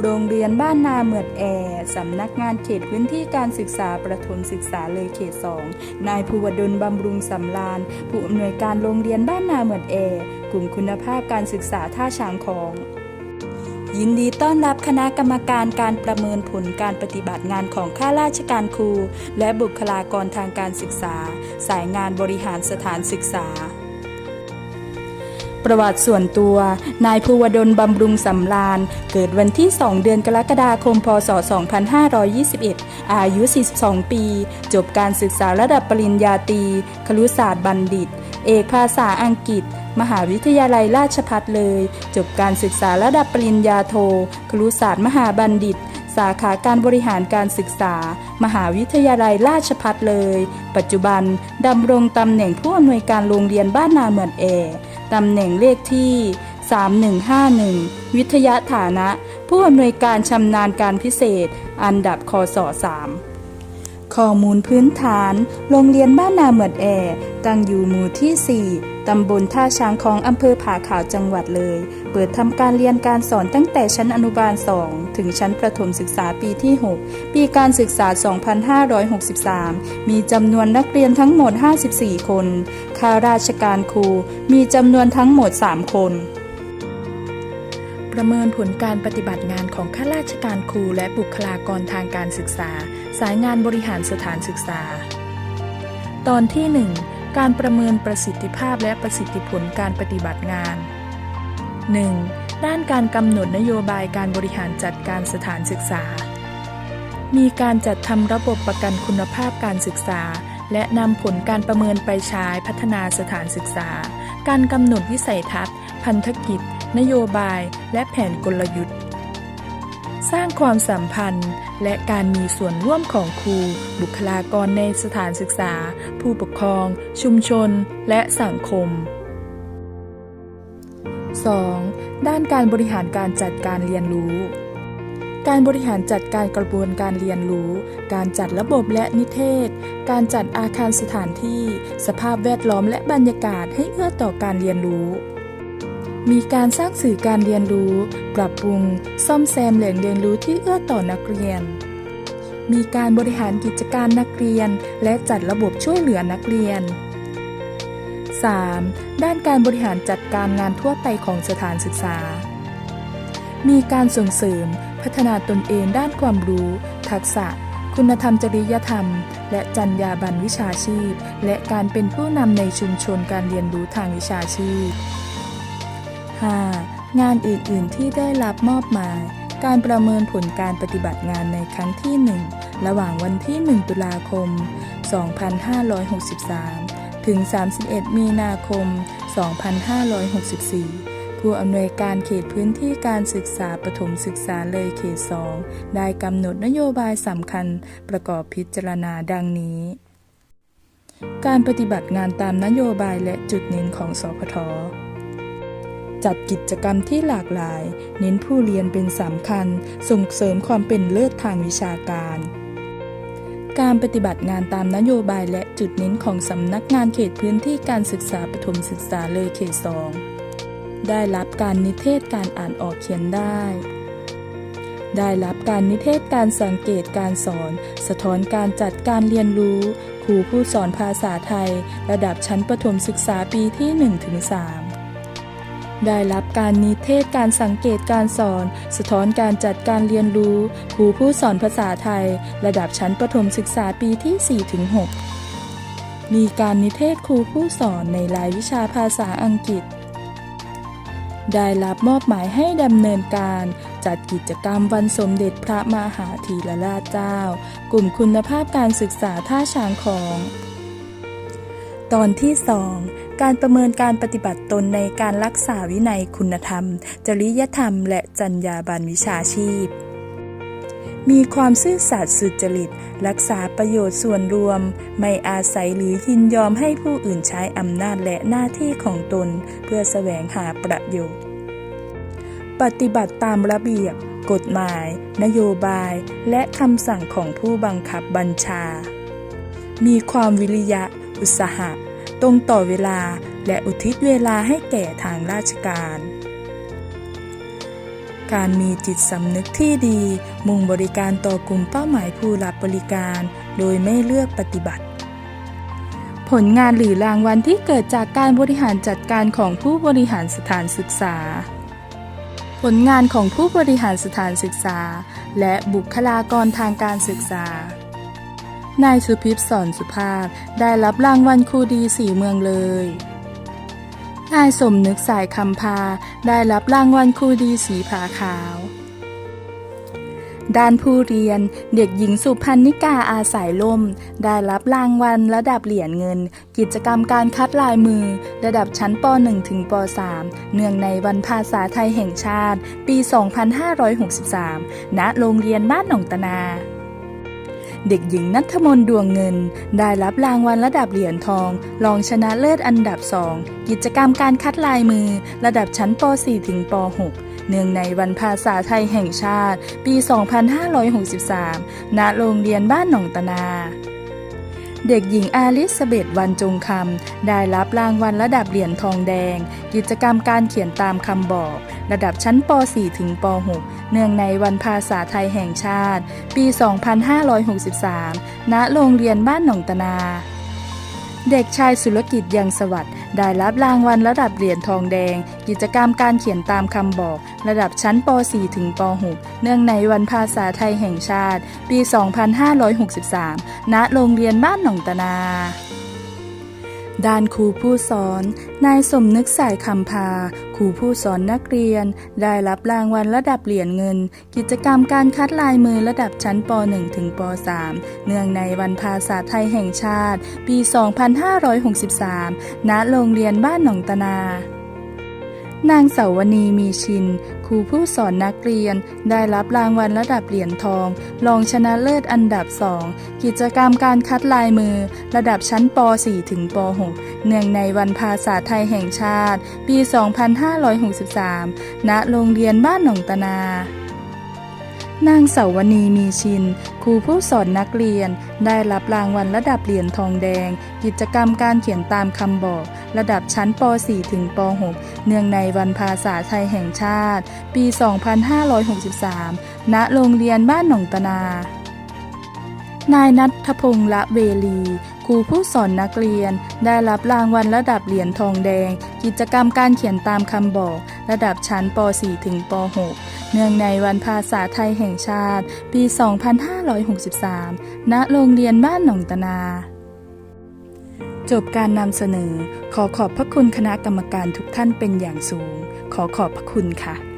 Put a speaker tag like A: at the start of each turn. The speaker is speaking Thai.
A: โรงเรียนบ้านนาเหมือดแอสำนักงานเขตพื้นที่การศึกษาประถมศึกษาเลยเขตสองนายภูวดลบำรุงสำรานผู้อำนวยการโรงเรียนบ้านนาเหมือดแอกลุ่มคุณภาพการศึกษาท่าช้างของ ยินดีต้อนรับคณะกรรมการการประเมินผลการปฏิบัติงานของข้าราชการครู และบุคลากรทางการศึกษา สายงานบริหารสถานศึกษา ประวัติส่วนตัว นายภูวดลบำรุงสำราญ เกิดวันที่ 2 เดือนกรกฎาคม พศ 2521 อายุ 42 ปี จบการศึกษาระดับปริญญาตรีครุศาสตร์บัณฑิต เอกภาษาอังกฤษ มหาวิทยาลัยราชภัฏเลย จบการศึกษาระดับปริญญาโท ครุศาสตร์มหาบัณฑิต สาขาการบริหารการศึกษา มหาวิทยาลัยราชพัฒเลย ปัจจุบันดำรงตำแหน่งผู้อำนวยการโรงเรียนบ้านนาเหมือนแอตำแหน่งเลขที่ 3151 วิทยาฐานะ ผู้อำนวยการชำนาญการพิเศษ อันดับคศ3 ข้อมูลพื้นฐาน โรงเรียนบ้านนาเหมือดแอ ตั้งอยู่หมู่ที่ 4 ตำบลท่าช้างของอำเภอผาขาวจังหวัดเลย เปิดทำการเรียนการสอนตั้งแต่ชั้นอนุบาล 2 ถึงชั้นประถมศึกษาปีที่ 6 ปีการศึกษา 2563 มีจำนวนนักเรียนทั้งหมด 54 คน ข้าราชการครู มีจำนวนทั้งหมด 3 คน ประเมินผลการปฏิบัติงานของข้าราชการครูและบุคลากรทางการศึกษา สายงานบริหารสถานศึกษา ตอนที่ 1 การประเมินประสิทธิภาพและประสิทธิผลการปฏิบัติงาน 1. ด้านการกำหนดนโยบายการบริหารจัดการสถานศึกษา มีการจัดทำระบบประกันคุณภาพการศึกษา และนำผลการประเมินไปใช้พัฒนาสถานศึกษา การกำหนดวิสัยทัศน์ พันธกิจ นโยบายและแผนกลยุทธ์ สร้างความสัมพันธ์และการมีส่วนร่วมของครู บุคลากรในสถานศึกษา ผู้ปกครอง ชุมชน และสังคม 2. ด้านการบริหารการจัดการเรียนรู้ การบริหารจัดการกระบวนการเรียนรู้ การจัดระบบและนิเทศ การจัดอาคารสถานที่ สภาพแวดล้อมและบรรยากาศให้เอื้อต่อการเรียนรู้ มีการสร้างสื่อการเรียนรู้ ปรับปรุง ซ่อมแซมแหล่งเรียนรู้ที่เอื้อต่อนักเรียน มีการบริหารกิจการนักเรียน และจัดระบบช่วยเหลือนักเรียน 3. ด้านการบริหารจัดการงานทั่วไปของสถานศึกษา มีการส่งเสริม พัฒนาตนเองด้านความรู้ ทักษะ คุณธรรมจริยธรรม และจรรยาบรรณวิชาชีพ และการเป็นผู้นำในชุมชนการเรียนรู้ทางวิชาชีพ 5. งานอื่น ๆ ที่ได้รับมอบหมาย การประเมินผลการปฏิบัติงานในครั้งที่ 1 ระหว่างวันที่ 1 ตุลาคม 2563 ถึง 31 มีนาคม 2564ผู้อำนวยการเขตพื้นที่การศึกษาประถมศึกษาเลยเขต 2 ได้กำหนดนโยบายสำคัญประกอบพิจารณาดังนี้ การปฏิบัติงานตามนโยบายและจุดเน้นของสพท จัดกิจกรรมที่หลากหลาย เน้นผู้เรียนเป็นสำคัญ ส่งเสริมความเป็นเลิศทางวิชาการ การปฏิบัติงานตามนโยบายและจุดเน้นของสำนักงานเขตพื้นที่การศึกษาประถมศึกษาเลยเขตสองได้รับการนิเทศการอ่านออกเขียนได้ ได้รับการนิเทศการสังเกตการสอน สะท้อนการจัดการเรียนรู้ ครูผู้สอนภาษาไทย ระดับชั้นประถมศึกษาปีที่ 1-3 ได้รับการนิเทศการสังเกตการสอน สะท้อนการจัดการเรียนรู้ครูผู้สอนภาษาไทย ระดับชั้นประถมศึกษาปีที่ 4-6 มีการนิเทศครูผู้สอนในรายวิชาภาษาอังกฤษ ได้รับมอบหมายให้ดำเนินการจัดกิจกรรมวันสมเด็จพระมหาธีรราชเจ้า กลุ่มคุณภาพการศึกษาท่าช้างของ ตอนที่ 2 การประเมินการปฏิบัติตนในการรักษาวินัยคุณธรรม จริยธรรม และจรรยาบรรณวิชาชีพ มีความซื่อสัตย์สุจริต รักษาประโยชน์ส่วนรวม ไม่อาศัยหรือยินยอมให้ผู้อื่นใช้อำนาจและหน้าที่ของตน เพื่อแสวงหาประโยชน์ ปฏิบัติตามระเบียบ กฎหมาย นโยบาย และคำสั่งของผู้บังคับบัญชา มีความวิริยะ อุตสาหะ ตรงต่อเวลาและอุทิศเวลาให้แก่ทางราชการ การมีจิตสำนึกที่ดี มุ่งบริการต่อกลุ่มเป้าหมายผู้รับบริการ โดยไม่เลือกปฏิบัติ ผลงานหรือรางวัลที่เกิดจากการบริหารจัดการของผู้บริหารสถานศึกษา ผลงานของผู้บริหารสถานศึกษา และบุคลากรทางการศึกษา นายสุพิพสอนสุภาพได้รับรางวัลครูดีสีเมืองเลย นายสมนึกสายคำพาได้รับรางวัลครูดีสีผาขาว ด้านผู้เรียนเด็กหญิงสุพันนิกาอาศัยล่ม ได้รับรางวัลระดับเหรียญเงิน กิจกรรมการคัดลายมือ ระดับชั้นป .1 ถึงป .3 เนื่องในวันภาษาไทยแห่งชาติ ปี 2563 ณ โรงเรียนบ้านหนองตะนา เด็กหญิงนัทมนดวงเงิน ได้รับรางวัลระดับเหรียญทอง รองชนะเลิศอันดับ 2 กิจกรรมการคัดลายมือ ระดับชั้นป .4 ถึงป .6 เนื่องในวันภาษาไทยแห่งชาติ ปี 2563 ณ โรงเรียนบ้านหนองตะนาเด็กหญิงอาลิสเบตวันจงคำ ได้รับรางวัลระดับเหรียญทองแดง กิจกรรมการเขียนตามคำบอก ระดับชั้นป .4 ถึงป .6 เนื่องในวันภาษาไทยแห่งชาติ ปี 2563 ณ โรงเรียนบ้านหนองตะนา เด็กชายสุรกิจยังสวัสดิ์ได้รับรางวัลระดับเหรียญทองแดง กิจกรรมการเขียนตามคำบอก ระดับชั้นป .4 ถึงป .6 เนื่องในวันภาษาไทยแห่งชาติ ปี 2563 ณ โรงเรียนบ้านหนองตะนา ด้านครูผู้สอน นายสมนึกสายคำพา ครูผู้สอนนักเรียน ได้รับรางวัลระดับเหรียญเงิน กิจกรรมการคัดลายมือระดับชั้นป .1 ถึงป .3 เนื่องในวันภาษาไทยแห่งชาติ ปี 2563 ณ โรงเรียนบ้านหนองตะนา นางเสาวนีมีชิน ครูผู้สอนนักเรียน ได้รับรางวัลระดับเหรียญทอง รองชนะเลิศอันดับ2กิจกรรมการคัดลายมือ ระดับชั้นป .4 ถึงป .6 เนื่องในวันภาษาไทยแห่งชาติ ปี 2563 ณ โรงเรียนบ้านหนองตะนานางเสาวนีมีชิน ครูผู้สอนนักเรียน ได้รับรางวัลระดับเหรียญทองแดง กิจกรรมการเขียนตามคำบอก ระดับชั้นป .4 ถึงป .6 เนื่องในวันภาษาไทยแห่งชาติ ปี 2563 ณ โรงเรียนบ้านหนองตะนานายนัทพงษ์ละเวลี ครูผู้สอนนักเรียน ได้รับรางวัลระดับเหรียญทองแดง กิจกรรมการเขียนตามคำบอก ระดับชั้นป .4 ถึงป .6 เนื่องในวันภาษาไทยแห่งชาติ ปี 2563 ณ โรงเรียนบ้านหนองตะนา จบการนำเสนอ ขอขอบพระคุณคณะกรรมการทุกท่านเป็นอย่างสูง ขอขอบพระคุณค่ะ